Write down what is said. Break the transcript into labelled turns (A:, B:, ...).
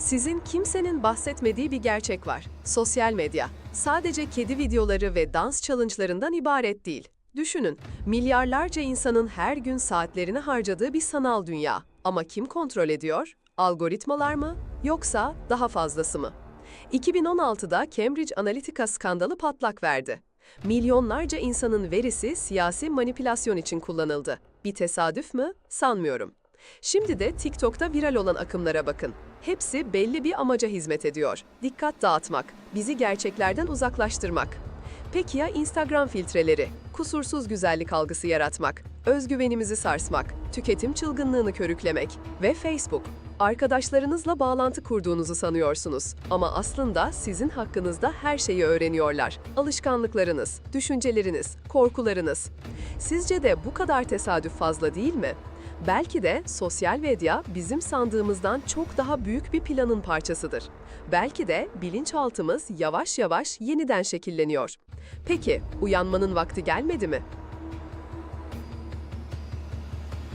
A: Sizin kimsenin bahsetmediği bir gerçek var. Sosyal medya. Sadece kedi videoları ve dans challenge'larından ibaret değil. Düşünün, milyarlarca insanın her gün saatlerini harcadığı bir sanal dünya. Ama kim kontrol ediyor? Algoritmalar mı? Yoksa daha fazlası mı? 2016'da Cambridge Analytica skandalı patlak verdi. Milyonlarca insanın verisi siyasi manipülasyon için kullanıldı. Bir tesadüf mü? Sanmıyorum. Şimdi de TikTok'ta viral olan akımlara bakın. Hepsi belli bir amaca hizmet ediyor. Dikkat dağıtmak, bizi gerçeklerden uzaklaştırmak. Peki ya Instagram filtreleri? Kusursuz güzellik algısı yaratmak, özgüvenimizi sarsmak, tüketim çılgınlığını körüklemek ve Facebook. Arkadaşlarınızla bağlantı kurduğunuzu sanıyorsunuz ama aslında sizin hakkınızda her şeyi öğreniyorlar. Alışkanlıklarınız, düşünceleriniz, korkularınız. Sizce de bu kadar tesadüf fazla değil mi? Belki de sosyal medya bizim sandığımızdan çok daha büyük bir planın parçasıdır. Belki de bilinçaltımız yavaş yavaş yeniden şekilleniyor. Peki, uyanmanın vakti gelmedi mi?